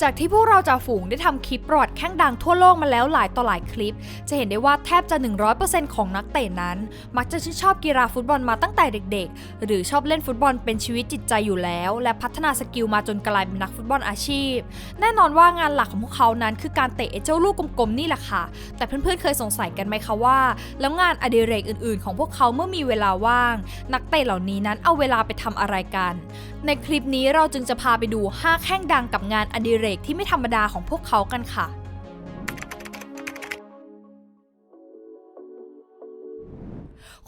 จากที่พวกเราจ่าฝูงได้ทำคลิปประวัติแข้งดังทั่วโลกมาแล้วหลายต่อหลายคลิป จะเห็นได้ว่าแทบจะ 100%ของนักเตะนั้น มักจะชื่นชอบกีฬาฟุตบอลมาตั้งแต่เด็ก ๆ หรือชอบเล่นฟุตบอลเป็นชีวิตจิตใจอยู่แล้ว และพัฒนาสกิลมาจนกลายเป็นนักฟุตบอลอาชีพ แน่นอนว่างานหลักของพวกเขานั้นคือการเตะเจ้าลูกกลมๆนี่แหละค่ะ แต่เพื่อนๆเคยสงสัยกันไหมคะว่า แล้วงานอดิเรกอื่น ๆ ของพวกเขาเมื่อมีเวลาว่าง นักเตะเหล่านี้นั้นเอาเวลาไปทำอะไรกัน ในคลิปนี้เราจึงจะพาไปดู 5 แข้งดังกับงานอดิเรกที่ไม่ธรรมดาของพวกเขากันค่ะ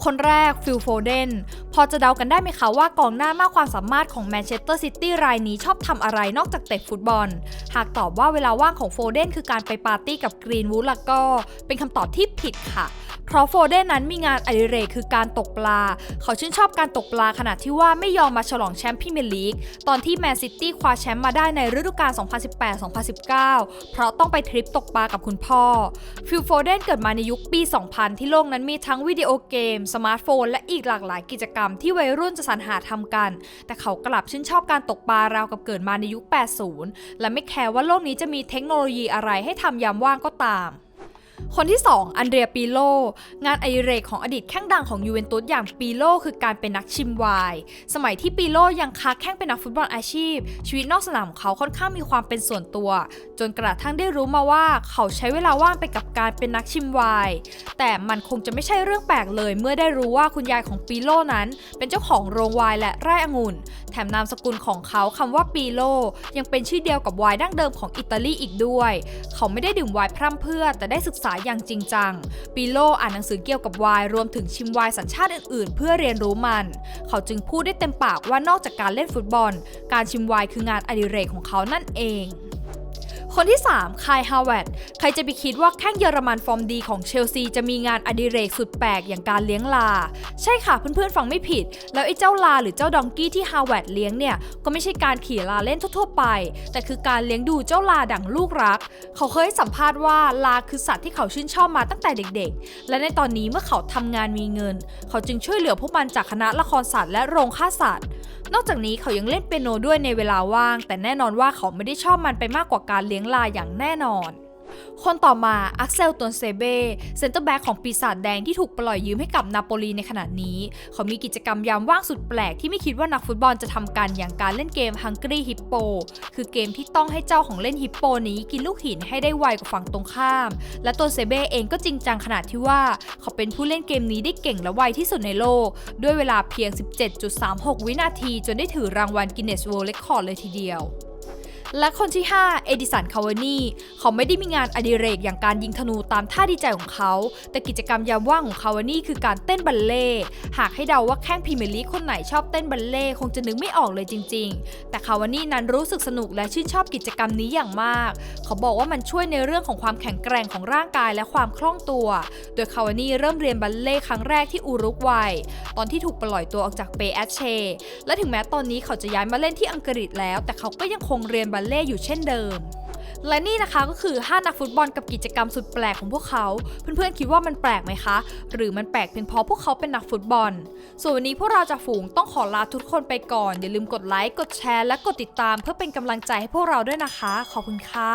คนแรกฟิลโฟเดนพอจะเดากันได้ไหมคะว่ากองหน้ามากความสามารถของแมนเชสเตอร์ซิตี้รายนี้ชอบทำอะไรนอกจากเตะฟุตบอล หากตอบว่าเวลาว่างของโฟเดนคือการไปปาร์ตี้กับกรีนวูดแล้วก็ เป็นคำตอบที่ผิดค่ะเเพราะโฟเดนนั้นมีงานอดิเรกคือการตกปลา เขาชื่นชอบการตกปลาขนาดที่ว่าไม่ยอมมาฉลองแชมป์พรีเมียร์ลีก ตอนที่แมนซิตี้คว้าแชมป์มาได้ในฤดูกาล 2018-2019 เพราะต้องไปทริปตกปลากับคุณพ่อ ฟิลโฟเดนเกิดมาในยุคปี 2000 ที่โลกนั้นมีทั้งวิดีโอเกม สมาร์ทโฟน และอีกหลากหลายกิจกรรมที่วัยรุ่นจะสรรหาทำกัน แต่เขากลับชื่นชอบการตกปลาราวกับเกิดมาในยุค 80 และไม่แคร์ว่าโลกนี้จะมีเทคโนโลยีอะไรให้ทำยามว่างก็ตาม คนที่ 2 อันเดรียปีโล งานไอเรกของอดีตแข้งดังของยูเวนตุสอย่างปีโลคือการเป็นนักชิมไวน์สมัยที่ปีโลยังค้าแข้งเป็นนักฟุตบอลอาชีพ ชีวิตนอกสนามของเขาค่อนข้างมีความเป็นส่วนตัว จนกระทั่งได้รู้มาว่าเขาใช้เวลาว่างไปกับการเป็นนักชิมไวน์แต่มันคงจะไม่ใช่เรื่องแปลกเลย เมื่อได้รู้ว่าคุณยายของปีโลนั้น เป็นเจ้าของโรงไวน์และไร่องุ่น แถมนามสกุลของเขาคำว่าปีโลยังเป็นชื่อเดียวกับไวน์ดั้งเดิมของอิตาลีอีกด้วย เขาไม่ได้ดื่มไวน์พร่ำเพื่อแต่ได้ศึกษาอย่างจริงจังปีโลอ่านหนังสือเกี่ยวกับไวน์รวมถึงชิมไวน์สัญชาติอื่นๆ เพื่อเรียนรู้มัน เขาจึงพูดได้เต็มปากว่านอกจากการเล่นฟุตบอล การชิมไวน์คืองานอดิเรกของเขานั่นเอง คนที่ 3 คายฮาวเวดใครจะไปคิดว่าแข้งเยอรมันฟอร์มดีของเชลซีจะมีงานอดิเรกสุดแปลกอย่างการเลี้ยงลา ใช่ค่ะเพื่อนๆฟังไม่ผิด แล้วไอ้เจ้าลาหรือเจ้าดองกี้ที่ฮาวเวดเลี้ยงเนี่ย ก็ไม่ใช่การขี่ลาเล่นทั่วๆไป แต่คือการเลี้ยงดูเจ้าลาดั่งลูกรัก เขาเคยสัมภาษณ์ว่าลาคือสัตว์ที่เขาชื่นชอบมาตั้งแต่เด็กๆ และในตอนนี้เมื่อเขาทำงานมีเงิน เขาจึงช่วยเหลือพวกมันจากคณะละครสัตว์และโรงฆ่าสัตว์ นอกจากนี้เขายังเล่นเปียโนด้วยในเวลาว่าง แต่แน่นอนว่าเขาไม่ได้ชอบมันไปมากกว่าการเลี้ยงลาอย่างแน่นอน คนต่อมาอักเซลตนเซเบ้เซนเตอร์แบ็กของปีศาจแดงที่ถูกปล่อยยืมให้กับนาโปลีในขณะนี้ เขามีกิจกรรมยามว่างสุดแปลกที่ไม่คิดว่านักฟุตบอลจะทำกันอย่างการเล่นเกม Hungry Hippo คือเกมที่ต้องให้เจ้าของเล่นฮิปโปนี้กินลูกหินให้ได้ไวกว่าฝั่งตรงข้าม และตัวเซเบ้เองก็จริงจังขนาดที่ว่า เขาเป็นผู้เล่นเกมนี้ได้เก่งและไวที่สุดในโลก ด้วยเวลาเพียง 17.36 วินาที จนได้ถือรางวัล Guinness World Record เลยทีเดียว และคนที่ 5 เอดิสัน คาวานีเขาไม่ได้มีงานอดิเรกอย่างการยิงธนูตามท่าดีใจของเขา แต่กิจกรรมยามว่างของคาวานีคือการเต้นบัลเล่ต์หากให้เดาว่าแข้งพรีเมียร์ลีกคนไหนชอบเต้นบัลเล่ต์คงจะนึกไม่ออกเลยจริง ๆ แต่คาวานีนั้นรู้สึกสนุกและชื่นชอบกิจกรรมนี้อย่างมาก เขาบอกว่ามันช่วยในเรื่องของความแข็งแกร่งของร่างกายและความคล่องตัว โดยคาวานีเริ่มเรียนบัลเล่ต์ครั้งแรกที่อูรุกวัยตอนที่ถูกปล่อยตัวออกจากเปแอชเชและถึงแม้ตอนนี้เขาจะย้ายมาเล่นที่อังกฤษแล้ว แต่เขาก็ยังคงเรียนบัลเล่อยู่เช่นเดิม และนี่นะคะก็คือ 5 นักฟุตบอลกับกิจกรรมสุดแปลกของพวกเขา เพื่อนๆคิดว่ามันแปลกไหมคะ หรือมันแปลกเพียงเพราะพวกเขาเป็นนักฟุตบอล ส่วนวันนี้พวกเราจะฝูงต้องขอลาทุกคนไปก่อน อย่าลืมกดไลค์ กดแชร์ และกดติดตาม เพื่อเป็นกำลังใจให้พวกเราด้วยนะคะ ขอบคุณค่ะ